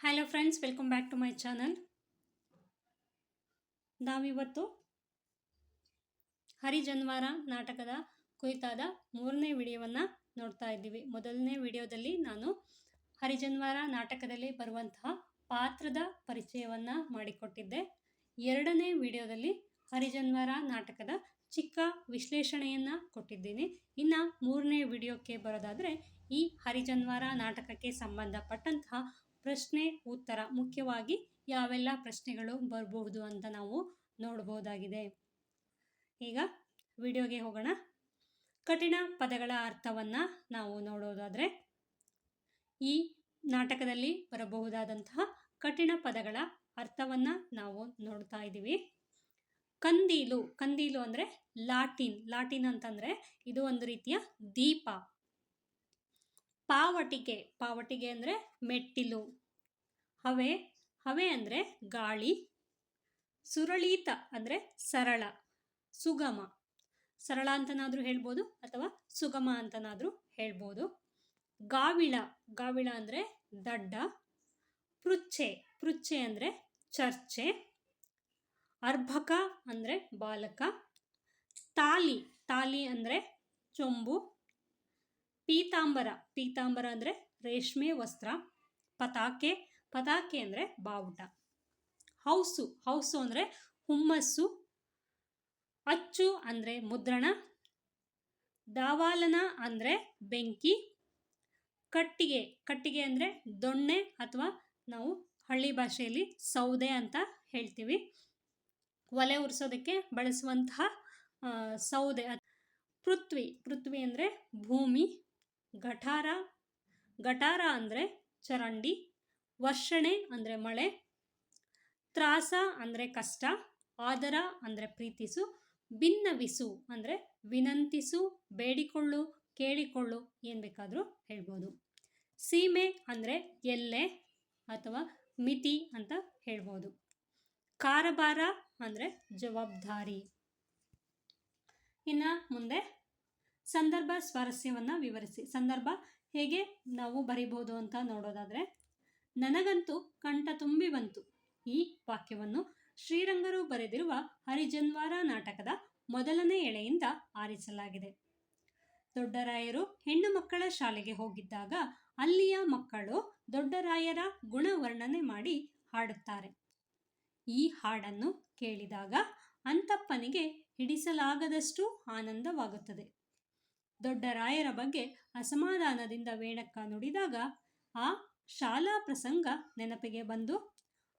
Hello friends welcome back to my channel ನಾವಿವತ್ತು ಹರಿಜನ್ವಾರ ನಾಟಕದ ಕುರಿತಾದ ಮೂರನೇ ವಿಡಿಯೋವನ್ನು ನೋಡ್ತಾ ಇದ್ದೀವಿ. ಮೊದಲನೇ ವಿಡಿಯೋದಲ್ಲಿ ನಾನು ಹರಿಜನ್ವಾರ ನಾಟಕದಲ್ಲಿ ಬರುವಂತಹ ಪಾತ್ರದ ಪರಿಚಯವನ್ನು ಮಾಡಿಕೊಟ್ಟಿದ್ದೆ. ಎರಡನೇ ವಿಡಿಯೋದಲ್ಲಿ ಹರಿಜನ್ವಾರ ನಾಟಕದ ಚಿಕ್ಕ ವಿಶ್ಲೇಷಣೆಯನ್ನು ಕೊಟ್ಟಿದ್ದೀನಿ. ಇನ್ನು ಮೂರನೇ ವಿಡಿಯೋಕ್ಕೆ ಬರೋದಾದರೆ ಈ ಹರಿಜನ್ವಾರ ನಾಟಕಕ್ಕೆ ಸಂಬಂಧಪಟ್ಟಂತಹ ಪ್ರಶ್ನೆ, ಉತ್ತರ. ಮುಖ್ಯವಾಗಿ ಯಾವೆಲ್ಲ ಪ್ರಶ್ನೆಗಳು ಬರಬಹುದು ಅಂತ ನಾವು ನೋಡ್ಬೋದಾಗಿದೆ. ಈಗ ವಿಡಿಯೋಗೆ ಹೋಗೋಣ. ಕಠಿಣ ಪದಗಳ ಅರ್ಥವನ್ನು ನಾವು ನೋಡೋದಾದರೆ, ಈ ನಾಟಕದಲ್ಲಿ ಬರಬಹುದಾದಂತಹ ಕಠಿಣ ಪದಗಳ ಅರ್ಥವನ್ನು ನಾವು ನೋಡ್ತಾ ಇದ್ದೀವಿ. ಕಂದೀಲು. ಕಂದೀಲು ಅಂದರೆ ಲಾಟಿನ್. ಲಾಟಿನ್ ಅಂತಂದರೆ ಇದು ಒಂದು ರೀತಿಯ ದೀಪ. ಪಾವಟಿಗೆ ಪಾವಟಿಕೆ ಅಂದರೆ ಮೆಟ್ಟಿಲು. ಹವೆ ಹವೆ ಅಂದರೆ ಗಾಳಿ. ಸುರಳೀತ ಅಂದರೆ ಸರಳ, ಸುಗಮ. ಸರಳ ಅಂತನಾದರೂ ಹೇಳ್ಬೋದು ಅಥವಾ ಸುಗಮ ಅಂತನಾದರೂ ಹೇಳ್ಬೋದು. ಗಾವಿಳ ಗಾವಿಳ ಅಂದರೆ ದಡ್ಡ. ಪೃಚ್ಛೆ ಪೃಚ್ಛೆ ಅಂದರೆ ಚರ್ಚೆ. ಅರ್ಭಕ ಅಂದರೆ ಬಾಲಕ. ತಾಲಿ ತಾಲಿ ಅಂದರೆ ಚೊಂಬು. ಪೀತಾಂಬರ. ಪೀತಾಂಬರ ಅಂದರೆ ರೇಷ್ಮೆ ವಸ್ತ್ರ, ಪತಾಕೆ. ಪತಾಕೆ ಅಂದರೆ ಬಾವುಟ. ಹೌಸು. ಹೌಸು ಅಂದರೆ ಹುಮ್ಮಸ್ಸು. ಅಚ್ಚು ಅಂದರೆ ಮುದ್ರಣ. ದಾವಾಲನ ಅಂದರೆ ಬೆಂಕಿ. ಕಟ್ಟಿಗೆ. ಕಟ್ಟಿಗೆ ಅಂದರೆ ದೊಣ್ಣೆ ಅಥವಾ ನಾವು ಹಳ್ಳಿ ಭಾಷೆಯಲ್ಲಿ ಸೌದೆ ಅಂತ ಹೇಳ್ತೀವಿ. ಒಲೆ ಉರಿಸೋದಕ್ಕೆ ಬಳಸುವಂತಹ ಸೌದೆ. ಪೃಥ್ವಿ. ಪೃಥ್ವಿ ಅಂದರೆ ಭೂಮಿ. ಗಠಾರ ಗಟಾರ ಅಂದರೆ ಚರಂಡಿ, ವರ್ಷಣೆ ಅಂದರೆ ಮಳೆ, ತ್ರಾಸ ಅಂದರೆ ಕಷ್ಟ, ಆದರ ಅಂದರೆ ಪ್ರೀತಿಸು ಭಿನ್ನವಿಸು ಅಂದರೆ ವಿನಂತಿಸು, ಬೇಡಿಕೊಳ್ಳು, ಕೇಳಿಕೊಳ್ಳು ಏನು ಬೇಕಾದರೂ ಹೇಳ್ಬೋದು. ಸೀಮೆ ಅಂದರೆ ಎಲ್ಲೆ ಅಥವಾ ಮಿತಿ ಅಂತ ಹೇಳ್ಬೋದು. ಕಾರಬಾರ ಅಂದರೆ ಜವಾಬ್ದಾರಿ. ಇನ್ನು ಮುಂದೆ ಸಂದರ್ಭ ಸ್ವಾರಸ್ಯವನ್ನು ವಿವರಿಸಿ. ಸಂದರ್ಭ ಹೇಗೆ ನಾವು ಬರಿಬೋದು ಅಂತ ನೋಡೋದಾದರೆ, ನನಗಂತೂ ಕಂಠ ತುಂಬಿ ಬಂತು. ಈ ವಾಕ್ಯವನ್ನು ಶ್ರೀರಂಗರು ಬರೆದಿರುವ ಹರಿಜನ್ವಾರ ನಾಟಕದ ಮೊದಲನೇ ಎಳೆಯಿಂದ ಆರಿಸಲಾಗಿದೆ. ದೊಡ್ಡರಾಯರು ಹೆಣ್ಣು ಮಕ್ಕಳ ಶಾಲೆಗೆ ಹೋಗಿದ್ದಾಗ ಅಲ್ಲಿಯ ಮಕ್ಕಳು ದೊಡ್ಡರಾಯರ ಗುಣ ವರ್ಣನೆ ಮಾಡಿ ಹಾಡುತ್ತಾರೆ. ಈ ಹಾಡನ್ನು ಕೇಳಿದಾಗ ಅಂತಪ್ಪನಿಗೆ ಹಿಡಿಸಲಾಗದಷ್ಟು ಆನಂದವಾಗುತ್ತದೆ. ದೊಡ್ಡರಾಯರ ಬಗ್ಗೆ ಅಸಮಾಧಾನದಿಂದ ವೇಣಕ್ಕ ನುಡಿದಾಗ, ಆ ಶಾಲಾ ಪ್ರಸಂಗ ನೆನಪಿಗೆ ಬಂದು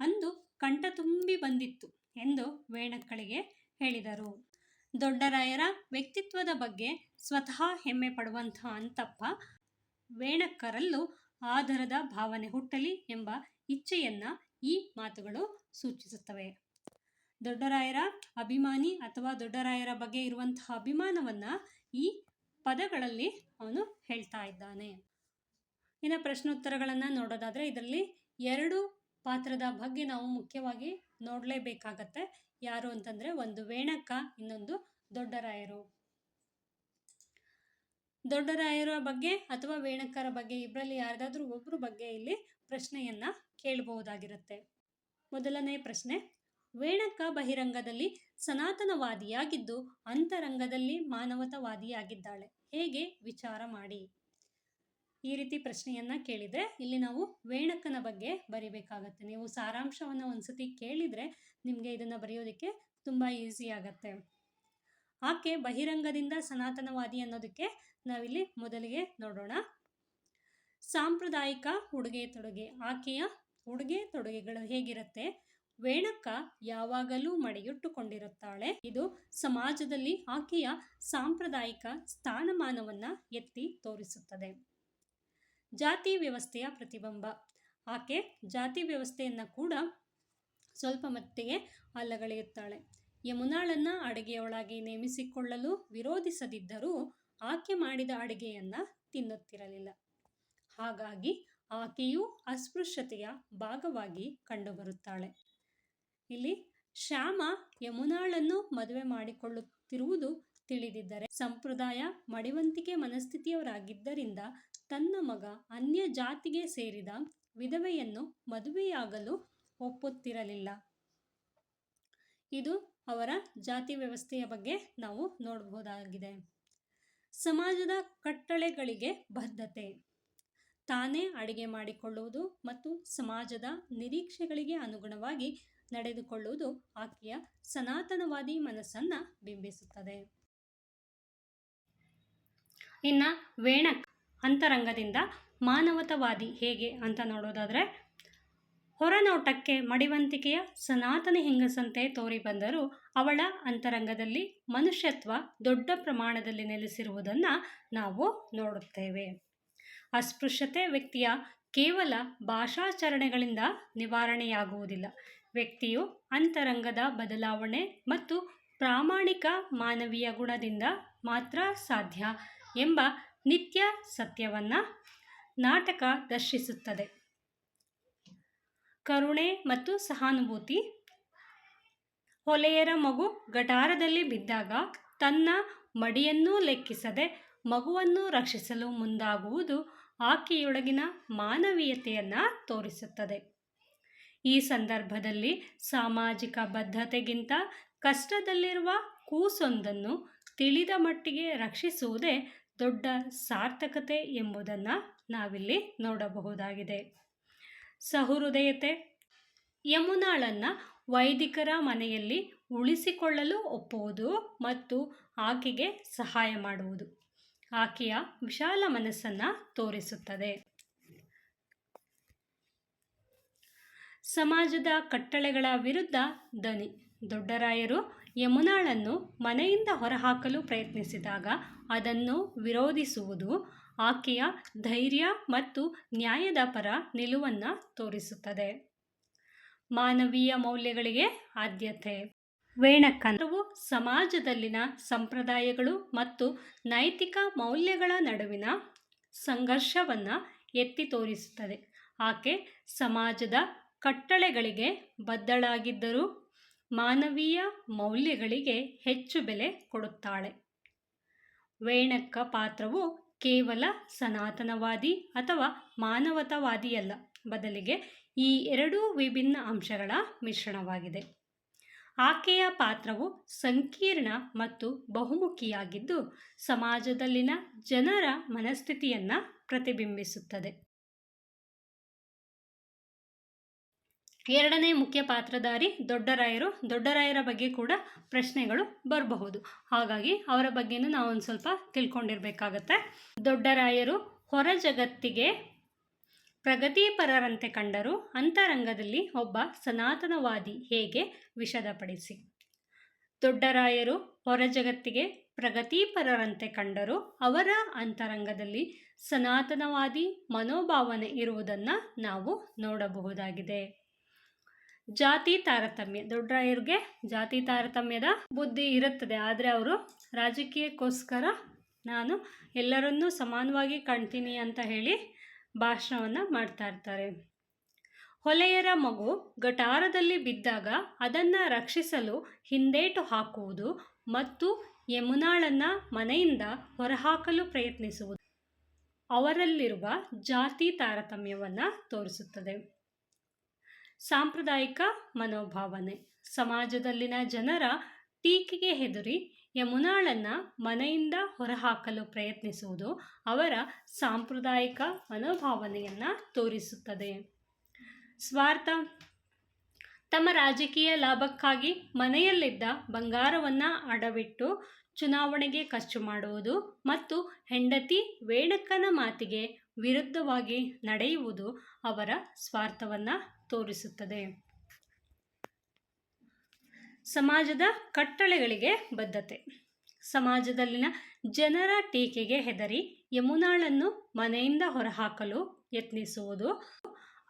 ಅಂದು ಕಂಠ ತುಂಬಿ ಬಂದಿತ್ತು ಎಂದು ವೇಣಕ್ಕಳಿಗೆ ಹೇಳಿದರು. ದೊಡ್ಡರಾಯರ ವ್ಯಕ್ತಿತ್ವದ ಬಗ್ಗೆ ಸ್ವತಃ ಹೆಮ್ಮೆ ಪಡುವಂಥ ಅಂತಪ್ಪ ವೇಣಕ್ಕರಲ್ಲೂ ಆಧಾರದ ಭಾವನೆ ಹುಟ್ಟಲಿ ಎಂಬ ಇಚ್ಛೆಯನ್ನ ಈ ಮಾತುಗಳು ಸೂಚಿಸುತ್ತವೆ. ದೊಡ್ಡರಾಯರ ಅಭಿಮಾನಿ ಅಥವಾ ದೊಡ್ಡರಾಯರ ಬಗ್ಗೆ ಇರುವಂತಹ ಅಭಿಮಾನವನ್ನ ಈ ಪದಗಳಲ್ಲಿ ಅವನು ಹೇಳ್ತಾ ಇದ್ದಾನೆ. ಇನ್ನು ಪ್ರಶ್ನೋತ್ತರಗಳನ್ನು ನೋಡೋದಾದರೆ ಇದರಲ್ಲಿ ಎರಡು ಪಾತ್ರದ ಬಗ್ಗೆ ನಾವು ಮುಖ್ಯವಾಗಿ ನೋಡಲೇಬೇಕಾಗತ್ತೆ. ಯಾರು ಅಂತಂದರೆ ಒಂದು ವೇಣಕ್ಕ ಇನ್ನೊಂದು ದೊಡ್ಡರಾಯರು. ದೊಡ್ಡರಾಯರ ಬಗ್ಗೆ ಅಥವಾ ವೇಣಕ್ಕರ ಬಗ್ಗೆ ಇಬ್ಬರಲ್ಲಿ ಯಾರ್ದಾದ್ರೂ ಒಬ್ಬರ ಬಗ್ಗೆ ಇಲ್ಲಿ ಪ್ರಶ್ನೆಯನ್ನ ಕೇಳಬಹುದಾಗಿರುತ್ತೆ. ಮೊದಲನೇ ಪ್ರಶ್ನೆ ವೇಣಕ್ಕ ಬಹಿರಂಗದಲ್ಲಿ ಸನಾತನವಾದಿಯಾಗಿದ್ದು ಅಂತರಂಗದಲ್ಲಿ ಮಾನವತವಾದಿಯಾಗಿದ್ದಾಳೆ. ಹೇಗೆ? ವಿಚಾರ ಮಾಡಿ. ಈ ರೀತಿ ಪ್ರಶ್ನೆಯನ್ನ ಕೇಳಿದರೆ ಇಲ್ಲಿ ನಾವು ವೇಣಕ್ಕನ ಬಗ್ಗೆ ಬರಿಬೇಕಾಗತ್ತೆ. ನೀವು ಸಾರಾಂಶವನ್ನು ಒಂದ್ಸತಿ ಕೇಳಿದರೆ ನಿಮಗೆ ಇದನ್ನು ಬರೆಯೋದಕ್ಕೆ ತುಂಬ ಈಸಿ ಆಗತ್ತೆ. ಆಕೆ ಬಹಿರಂಗದಿಂದ ಸನಾತನವಾದಿ ಅನ್ನೋದಕ್ಕೆ ನಾವಿಲ್ಲಿ ಮೊದಲಿಗೆ ನೋಡೋಣ. ಸಾಂಪ್ರದಾಯಿಕ ಉಡುಗೆ ತೊಡುಗೆ. ಆಕೆಯ ಉಡುಗೆ ತೊಡುಗೆಗಳು ಹೇಗಿರುತ್ತೆ? ವೇಣಕ್ಕ ಯಾವಾಗಲೂ ಮಡೆಯುಟ್ಟುಕೊಂಡಿರುತ್ತಾಳೆ. ಇದು ಸಮಾಜದಲ್ಲಿ ಆಕೆಯ ಸಾಂಪ್ರದಾಯಿಕ ಸ್ಥಾನಮಾನವನ್ನ ಎತ್ತಿ ತೋರಿಸುತ್ತದೆ. ಜಾತಿ ವ್ಯವಸ್ಥೆಯ ಪ್ರತಿಬಿಂಬ. ಆಕೆ ಜಾತಿ ವ್ಯವಸ್ಥೆಯನ್ನು ಕೂಡ ಸ್ವಲ್ಪ ಮಟ್ಟಿಗೆ ಅಲ್ಲಗಳೆಯುತ್ತಾಳೆ. ಯಮುನಾಳನ್ನು ಅಡುಗೆಯೊಳಗೆ ನೇಮಿಸಿಕೊಳ್ಳಲು ವಿರೋಧಿಸದಿದ್ದರೂ ಆಕೆ ಮಾಡಿದ ಅಡುಗೆಯನ್ನು ತಿನ್ನುತ್ತಿರಲಿಲ್ಲ. ಹಾಗಾಗಿ ಆಕೆಯೂ ಅಸ್ಪೃಶ್ಯತೆಯ ಭಾಗವಾಗಿ ಕಂಡುಬರುತ್ತಾಳೆ. ಇಲ್ಲಿ ಶ್ಯಾಮ ಯಮುನಾಳನ್ನು ಮದುವೆ ಮಾಡಿಕೊಳ್ಳುತ್ತಿರುವುದು ತಿಳಿದಿದ್ದರೆ ಸಂಪ್ರದಾಯ ಮಡಿವಂತಿಕೆ ಮನಸ್ಥಿತಿಯವರಾಗಿದ್ದರಿಂದ ತನ್ನ ಮಗ ಅನ್ಯ ಜಾತಿಗೆ ಸೇರಿದ ವಿಧವೆಯನ್ನು ಮದುವೆಯಾಗಲು ಒಪ್ಪುತ್ತಿರಲಿಲ್ಲ. ಇದು ಅವರ ಜಾತಿ ವ್ಯವಸ್ಥೆಯ ಬಗ್ಗೆ ನಾವು ನೋಡಬಹುದಾಗಿದೆ. ಸಮಾಜದ ಕಟ್ಟಳೆಗಳಿಗೆ ಬದ್ಧತೆ. ತಾನೇ ಅಡಿಗೆ ಮಾಡಿಕೊಳ್ಳುವುದು ಮತ್ತು ಸಮಾಜದ ನಿರೀಕ್ಷೆಗಳಿಗೆ ಅನುಗುಣವಾಗಿ ನಡೆದುಕೊಳ್ಳುವುದು ಆಕೆಯ ಸನಾತನವಾದಿ ಮನಸ್ಸನ್ನು ಬಿಂಬಿಸುತ್ತದೆ. ಇನ್ನು ವೇಣಕ್ ಅಂತರಂಗದಿಂದ ಮಾನವತವಾದಿ ಹೇಗೆ ಅಂತ ನೋಡೋದಾದರೆ, ಹೊರನೋಟಕ್ಕೆ ಮಡಿವಂತಿಕೆಯ ಸನಾತನ ಹೆಂಗಸಂತೆ ತೋರಿ ಬಂದರೂ ಅವಳ ಅಂತರಂಗದಲ್ಲಿ ಮನುಷ್ಯತ್ವ ದೊಡ್ಡ ಪ್ರಮಾಣದಲ್ಲಿ ನೆಲೆಸಿರುವುದನ್ನು ನಾವು ನೋಡುತ್ತೇವೆ. ಅಸ್ಪೃಶ್ಯತೆ ವ್ಯಕ್ತಿಯ ಕೇವಲ ಭಾಷಾಚರಣೆಗಳಿಂದ ನಿವಾರಣೆಯಾಗುವುದಿಲ್ಲ. ವ್ಯಕ್ತಿಯು ಅಂತರಂಗದ ಬದಲಾವಣೆ ಮತ್ತು ಪ್ರಾಮಾಣಿಕ ಮಾನವೀಯ ಗುಣದಿಂದ ಮಾತ್ರ ಸಾಧ್ಯ ಎಂಬ ನಿತ್ಯ ಸತ್ಯವನ್ನು ನಾಟಕ ದರ್ಶಿಸುತ್ತದೆ. ಕರುಣೆ ಮತ್ತು ಸಹಾನುಭೂತಿ. ಹೊಲೆಯರ ಮಗು ಗಟಾರದಲ್ಲಿ ಬಿದ್ದಾಗ ತನ್ನ ಮಡಿಯನ್ನೂ ಲೆಕ್ಕಿಸದೆ ಮಗುವನ್ನು ರಕ್ಷಿಸಲು ಮುಂದಾಗುವುದು ಆಕೆಯೊಳಗಿನ ಮಾನವೀಯತೆಯನ್ನು ತೋರಿಸುತ್ತದೆ. ಈ ಸಂದರ್ಭದಲ್ಲಿ ಸಾಮಾಜಿಕ ಬದ್ಧತೆಗಿಂತ ಕಷ್ಟದಲ್ಲಿರುವ ಕೂಸೊಂದನ್ನು ತಿಳಿದ ಮಟ್ಟಿಗೆ ರಕ್ಷಿಸುವುದೇ ದೊಡ್ಡ ಸಾರ್ಥಕತೆ ಎಂಬುದನ್ನು ನಾವಿಲ್ಲಿ ನೋಡಬಹುದಾಗಿದೆ. ಸಹೃದಯತೆ, ಯಮುನಾಳನ್ನು ವೈದಿಕರ ಮನೆಯಲ್ಲಿ ಉಳಿಸಿಕೊಳ್ಳಲು ಒಪ್ಪುವುದು ಮತ್ತು ಆಕೆಗೆ ಸಹಾಯ ಮಾಡುವುದು ಆಕೆಯ ವಿಶಾಲ ಮನಸ್ಸನ್ನು ತೋರಿಸುತ್ತದೆ. ಸಮಾಜದ ಕಟ್ಟಳೆಗಳ ವಿರುದ್ಧ ದನಿ. ದೊಡ್ಡರಾಯರು ಯಮುನಾಳನ್ನು ಮನೆಯಿಂದ ಹೊರಹಾಕಲು ಪ್ರಯತ್ನಿಸಿದಾಗ ಅದನ್ನು ವಿರೋಧಿಸುವುದು ಆಕೆಯ ಧೈರ್ಯ ಮತ್ತು ನ್ಯಾಯದ ಪರ ನಿಲುವನ್ನು ತೋರಿಸುತ್ತದೆ. ಮಾನವೀಯ ಮೌಲ್ಯಗಳಿಗೆ ಆದ್ಯತೆ. ವೇಣಕ್ಕಂತವು ಸಮಾಜದಲ್ಲಿನ ಸಂಪ್ರದಾಯಗಳು ಮತ್ತು ನೈತಿಕ ಮೌಲ್ಯಗಳ ನಡುವಿನ ಸಂಘರ್ಷವನ್ನು ಎತ್ತಿ ತೋರಿಸುತ್ತದೆ. ಆಕೆ ಸಮಾಜದ ಕಟ್ಟಳೆಗಳಿಗೆ ಬದ್ಧಳಾಗಿದ್ದರೂ ಮಾನವೀಯ ಮೌಲ್ಯಗಳಿಗೆ ಹೆಚ್ಚು ಬೆಲೆ ಕೊಡುತ್ತಾಳೆ. ವೇಣಕ್ಕ ಪಾತ್ರವು ಕೇವಲ ಸನಾತನವಾದಿ ಅಥವಾ ಮಾನವತಾವಾದಿಯಲ್ಲ. ಬದಲಿಗೆ ಈ ಎರಡೂ ವಿಭಿನ್ನ ಅಂಶಗಳ ಮಿಶ್ರಣವಾಗಿದೆ. ಆಕೆಯ ಪಾತ್ರವು ಸಂಕೀರ್ಣ ಮತ್ತು ಬಹುಮುಖಿಯಾಗಿದ್ದು, ಸಮಾಜದಲ್ಲಿನ ಜನರ ಮನಸ್ಥಿತಿಯನ್ನು ಪ್ರತಿಬಿಂಬಿಸುತ್ತದೆ. ಎರಡನೇ ಮುಖ್ಯ ಪಾತ್ರಧಾರಿ ದೊಡ್ಡರಾಯರು, ದೊಡ್ಡರಾಯರ ಬಗ್ಗೆ ಕೂಡ ಪ್ರಶ್ನೆಗಳು ಬರಬಹುದು. ಹಾಗಾಗಿ ಅವರ ಬಗ್ಗೆನೂ ನಾವು ಒಂದು ಸ್ವಲ್ಪ ತಿಳ್ಕೊಂಡಿರ್ಬೇಕಾಗತ್ತೆ. ದೊಡ್ಡರಾಯರು ಹೊರ ಜಗತ್ತಿಗೆ ಪ್ರಗತಿಪರರಂತೆ ಕಂಡರೂ ಅಂತರಂಗದಲ್ಲಿ ಒಬ್ಬ ಸನಾತನವಾದಿ ಹೇಗೆ ವಿಷದಪಡಿಸಿ ದೊಡ್ಡರಾಯರು ಹೊರ ಜಗತ್ತಿಗೆ ಪ್ರಗತಿಪರರಂತೆ ಕಂಡರೂ ಅವರ ಅಂತರಂಗದಲ್ಲಿ ಸನಾತನವಾದಿ ಮನೋಭಾವನೆ ಇರುವುದನ್ನು ನಾವು ನೋಡಬಹುದಾಗಿದೆ. ಜಾತಿ ತಾರತಮ್ಯ. ದೊಡ್ಡರಾಯರಿಗೆ ಜಾತಿ ತಾರತಮ್ಯದ ಬುದ್ಧಿ ಇರುತ್ತದೆ. ಆದರೆ ಅವರು ರಾಜಕೀಯಕ್ಕೋಸ್ಕರ ನಾನು ಎಲ್ಲರನ್ನೂ ಸಮಾನವಾಗಿ ಕಾಣ್ತೀನಿ ಅಂತ ಹೇಳಿ ಭಾಷಣವನ್ನು ಮಾಡ್ತಾ ಇರ್ತಾರೆ. ಹೊಲೆಯರ ಮಗು ಗಟಾರದಲ್ಲಿ ಬಿದ್ದಾಗ ಅದನ್ನು ರಕ್ಷಿಸಲು ಹಿಂದೇಟು ಹಾಕುವುದು ಮತ್ತು ಯಮುನಾಳನ್ನು ಮನೆಯಿಂದ ಹೊರಹಾಕಲು ಪ್ರಯತ್ನಿಸುವುದು ಅವರಲ್ಲಿರುವ ಜಾತಿ ತಾರತಮ್ಯವನ್ನು ತೋರಿಸುತ್ತದೆ. ಸಾಂಪ್ರದಾಯಿಕ ಮನೋಭಾವನೆ. ಸಮಾಜದಲ್ಲಿನ ಜನರ ಟೀಕೆಗೆ ಹೆದರಿ ಯಮುನಾಳನ್ನು ಮನೆಯಿಂದ ಹೊರಹಾಕಲು ಪ್ರಯತ್ನಿಸುವುದು ಅವರ ಸಾಂಪ್ರದಾಯಿಕ ಮನೋಭಾವನೆಯನ್ನು ತೋರಿಸುತ್ತದೆ. ಸ್ವಾರ್ಥ. ತಮ್ಮ ರಾಜಕೀಯ ಲಾಭಕ್ಕಾಗಿ ಮನೆಯಲ್ಲಿದ್ದ ಬಂಗಾರವನ್ನು ಅಡವಿಟ್ಟು ಚುನಾವಣೆಗೆ ಖರ್ಚು ಮಾಡುವುದು ಮತ್ತು ಹೆಂಡತಿ ವೇಣಕ್ಕನ ಮಾತಿಗೆ ವಿರುದ್ಧವಾಗಿ ನಡೆಯುವುದು ಅವರ ಸ್ವಾರ್ಥವನ್ನು ತೋರಿಸುತ್ತದೆ. ಸಮಾಜದ ಕಟ್ಟಳೆಗಳಿಗೆ ಬದ್ಧತೆ. ಸಮಾಜದಲ್ಲಿನ ಜನರ ಟೀಕೆಗೆ ಹೆದರಿ ಯಮುನಾಳನ್ನು ಮನೆಯಿಂದ ಹೊರಹಾಕಲು ಯತ್ನಿಸುವುದು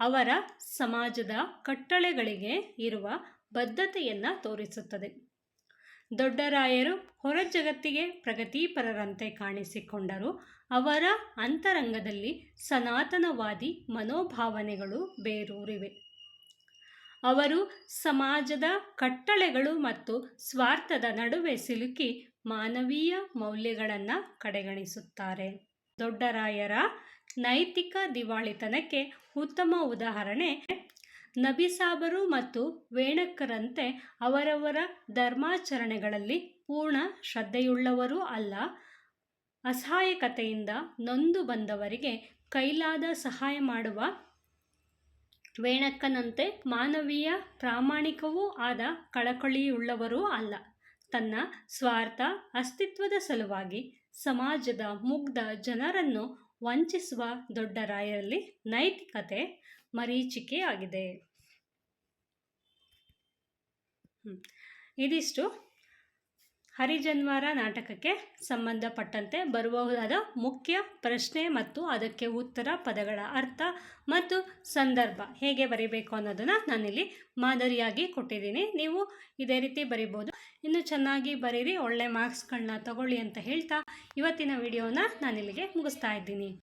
ಅವರ ಸಮಾಜದ ಕಟ್ಟಳೆಗಳಿಗೆ ಇರುವ ಬದ್ಧತೆಯನ್ನು ತೋರಿಸುತ್ತದೆ. ದೊಡ್ಡರಾಯರು ಹೊರ ಜಗತ್ತಿಗೆ ಪ್ರಗತಿಪರರಂತೆ ಕಾಣಿಸಿಕೊಂಡರು. ಅವರ ಅಂತರಂಗದಲ್ಲಿ ಸನಾತನವಾದಿ ಮನೋಭಾವನೆಗಳು ಬೇರೂರಿವೆ. ಅವರು ಸಮಾಜದ ಕಟ್ಟಳೆಗಳು ಮತ್ತು ಸ್ವಾರ್ಥದ ನಡುವೆ ಸಿಲುಕಿ ಮಾನವೀಯ ಮೌಲ್ಯಗಳನ್ನು ಕಡೆಗಣಿಸುತ್ತಾರೆ. ದೊಡ್ಡರಾಯರ ನೈತಿಕ ದಿವಾಳಿತನಕ್ಕೆ ಉತ್ತಮ ಉದಾಹರಣೆ ನಬಿಸಾಬರು ಮತ್ತು ವೇಣಕ್ಕರಂತೆ ಅವರವರ ಧರ್ಮಾಚರಣೆಗಳಲ್ಲಿ ಪೂರ್ಣ ಶ್ರದ್ಧೆಯುಳ್ಳವರೂ ಅಲ್ಲ. ಅಸಹಾಯಕತೆಯಿಂದ ನೊಂದು ಬಂದವರಿಗೆ ಕೈಲಾದ ಸಹಾಯ ಮಾಡುವ ವೇಣಕ್ಕನಂತೆ ಮಾನವೀಯ ಪ್ರಾಮಾಣಿಕವೂ ಆದ ಕಳಕಳಿಯುಳ್ಳವರೂ ಅಲ್ಲ. ತನ್ನ ಸ್ವಾರ್ಥ ಅಸ್ತಿತ್ವದ ಸಲುವಾಗಿ ಸಮಾಜದ ಮುಗ್ಧ ಜನರನ್ನು ವಂಚಿಸುವ ದೊಡ್ಡ ರಾಯರಲ್ಲಿ ನೈತಿಕತೆ ಮರೀಚಿಕೆಯಾಗಿದೆ. ಇದಿಷ್ಟು. ಹರಿಜನ್ವಾರ ನಾಟಕಕ್ಕೆ ಸಂಬಂಧಪಟ್ಟಂತೆ ಬರಬಹುದಾದ ಮುಖ್ಯ ಪ್ರಶ್ನೆ ಮತ್ತು ಅದಕ್ಕೆ ಉತ್ತರ ಪದಗಳ ಅರ್ಥ ಮತ್ತು ಸಂದರ್ಭ ಹೇಗೆ ಬರೀಬೇಕು ಅನ್ನೋದನ್ನು ನಾನಿಲ್ಲಿ ಮಾದರಿಯಾಗಿ ಕೊಟ್ಟಿದ್ದೀನಿ. ನೀವು ಇದೇ ರೀತಿ ಬರಿಬೋದು ಇನ್ನು ಚೆನ್ನಾಗಿ ಬರೀರಿ, ಒಳ್ಳೆ ಮಾರ್ಕ್ಸ್ಗಳನ್ನ ತಗೊಳ್ಳಿ ಅಂತ ಹೇಳ್ತಾ ಇವತ್ತಿನ ವಿಡಿಯೋನ ನಾನಿಲ್ಲಿಗೆ ಮುಗಿಸ್ತಾ ಇದ್ದೀನಿ.